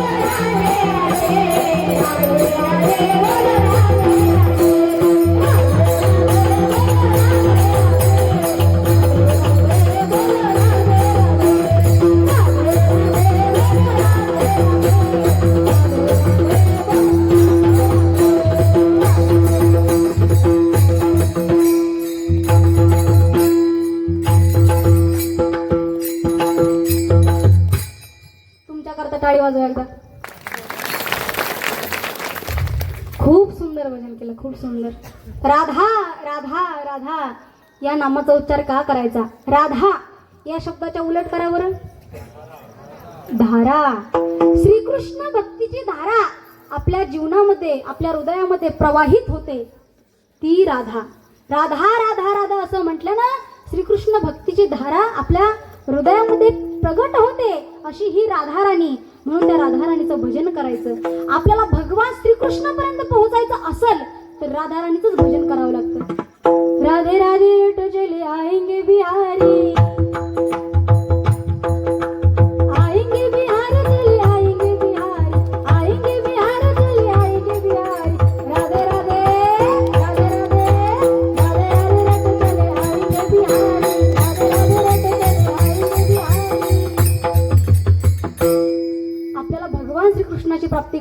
Thank you. तुमच्याकरता टाळी वाजवा एकदा. खूप सुंदर भजन केलं खूप सुंदर. राधा राधा राधा या नामाचा उच्चार का करायचा? राधा या शब्दाच्या उलट करा बरं. धारा श्रीकृष्ण भक्तीची धारा आपल्या जीवनामध्ये आपल्या हृदयामध्ये प्रवाहित होते. ती राधा. राधा राधा राधा असं म्हटलं ना श्रीकृष्ण भक्तीची धारा आपल्या हृदयामध्ये प्रगट होते अशी ही राधा राणी म्हणून त्या राधाराणीचं भजन करायचं. आपल्याला भगवान श्रीकृष्णापर्यंत पोहोचायचं असेल तर राधाराणीचंच भजन करावं लागतं. राधे राधे उठ चले आएंगे बिहारी.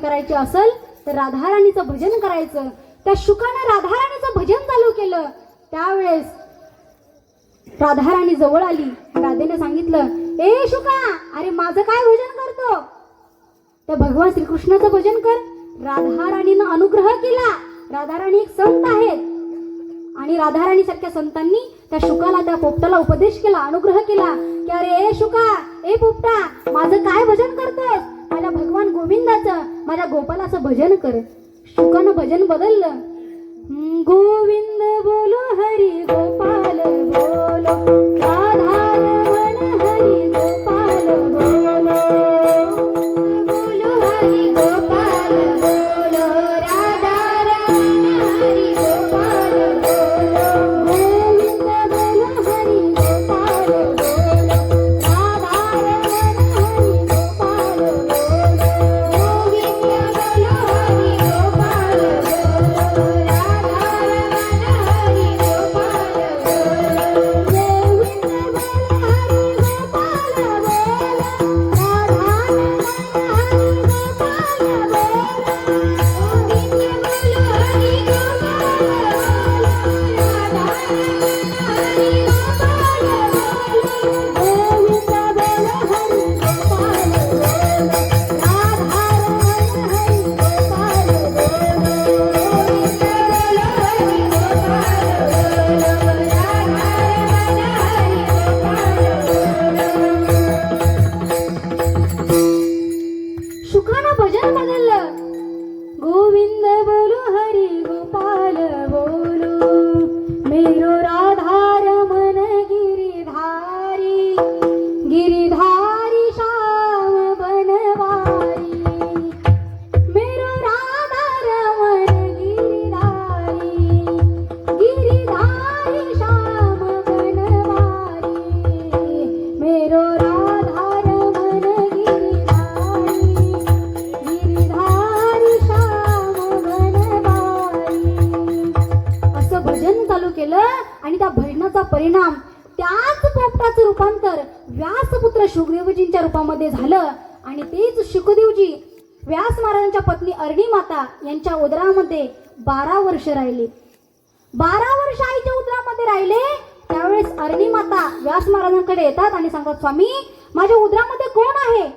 करायची असेल तर राधाराणीचं भजन करायचं. त्या शुकानं राधाराणीचं भजन चालू केलं. त्यावेळेस राधाराणी जवळ आली. राधेने सांगितलं ए शुका अरे माझं काय भजन करतो? त्या भगवान श्रीकृष्णाचं भजन कर. राधाराणीनं अनुग्रह केला. राधाराणी एक संत आहेत. आणि राधाराणी सारख्या संतांनी त्या शुकाला त्या पोपटाला उपदेश केला अनुग्रह केला की अरे ए शुका ए पोपटा माझं काय भजन करतोस? माझ्या भगवान गोविंदाचं. माझ्या गोपालाचं भजन कर. शुकानं भजन बदललं. गोविंद शुकदेवजींच्या झालं आणि तेच शुकदेवजी व्यास महाराजांच्या पत्नी अर्णी माता यांच्या उदरामध्ये बारा वर्ष राहिले. बारा वर्ष आईच्या उदरामध्ये राहिले त्यावेळेस अर्णी माता व्यास महाराजांकडे येतात आणि सांगतात स्वामी माझ्या उदरामध्ये कोण आहे?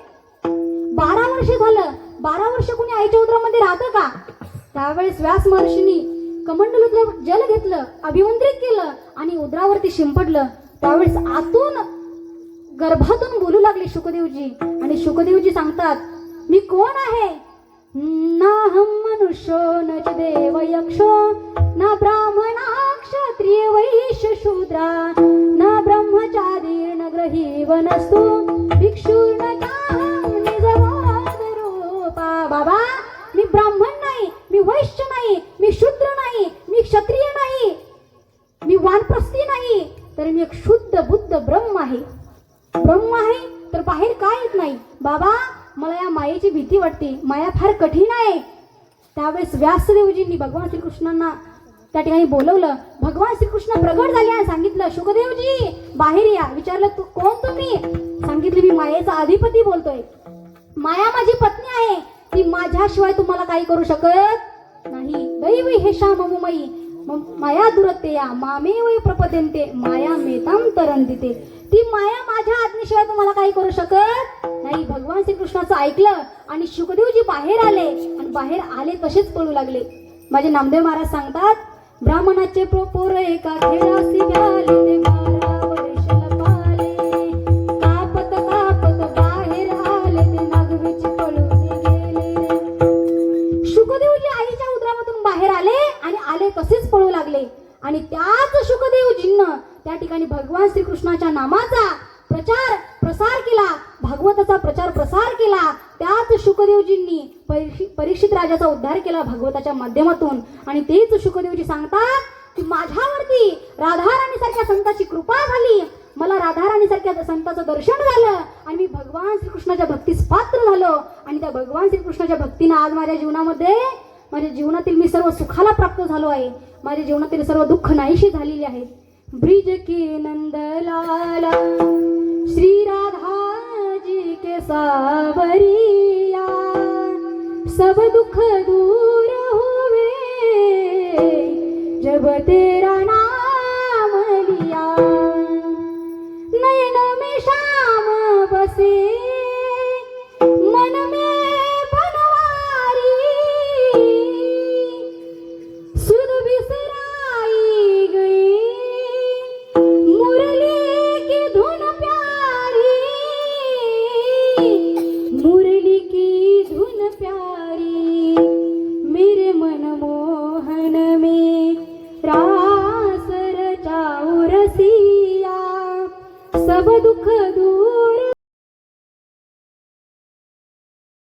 बारा वर्ष झालं. बारा वर्ष कोणी आईच्या उदरामध्ये राहतं का? त्यावेळेस व्यास महर्षींनी कमंडलूतलं जल घेतलं अभिमंत्रित केलं आणि उदरावरती शिंपडलं. त्यावेळेस आतून गर्भातून बोलू लागले शुकदेवजी. आणि शुकदेवजी सांगतात मी कोण आहे? ना हम मनुष्यो न देव यक्षो ना ब्राह्मणा क्षत्रिय वैश्य शूद्रा ना ब्रह्मचारी न ग्रही वनस्तु भिक्षुर्न बाबा मी ब्राह्मण नाही मी वैश्य नाही मी शूद्र नाही मी क्षत्रिय नाही मी वानप्रस्थी नाही तर मी एक शुद्ध बुद्ध ब्रह्म आहे. ब्रह्म आहे तर बाहेर काय येत नाही? बाबा मला या मायेची भीती वाटते. माया फार कठीण आहे. त्यावेळेस व्यासदेवजींनी भगवान श्रीकृष्णांना त्या ठिकाणी बोलवलं. भगवान श्रीकृष्ण प्रगट झाले आणि सांगितलं शुकदेवजी बाहेर या. विचारलं तू कोण तुम्ही? सांगितलं मी मायेचा अधिपती बोलतोय. माया माझी पत्नी आहे. ती माझ्याशिवाय तुम्हाला काही करू शकत नाही. दैवी हे ममुमयी. मम- माया दुरते या मामे वै प्रपद्यंते माया मेताम तरंदिते. ती माया माझ्या आज्ञेशिवाय तुम्हाला काही करू शकत नाही. भगवान श्रीकृष्णाचं ऐकलं आणि शुकदेवजी बाहेर आले आणि बाहेर आले तसेच पळू लागले. माझे नामदेव महाराज सांगतात ब्राह्मणाचे प्रोपोर एका खेळ आणि त्याच शुकदेवजींना त्या ठिकाणी भगवान श्रीकृष्णाच्या नामाचा प्रचार प्रसार केला भागवताचा प्रचार प्रसार केला त्याच शुकदेवजींनी परीक्षित राजाचा उद्धार केला भागवताच्या माध्यमातून. आणि तेच शुकदेवजी सांगतात की माझ्यावरती राधाराणीसारख्या संताची कृपा झाली. मला राधाराणीसारख्या संताचं दर्शन झालं आणि मी भगवान श्रीकृष्णाच्या भक्तीस पात्र झालो. आणि त्या भगवान श्रीकृष्णाच्या भक्तीनं आज माझ्या जीवनामध्ये माझ्या जीवनातील मी सर्व सुखाला प्राप्त झालो आहे. माझ्या जीवनातील सर्व दुःख नाहीशी झालेली आहे ब्रिज की नंदलाला श्री राधा जी के सावरिया सब दुख दूर हुए जब तेरा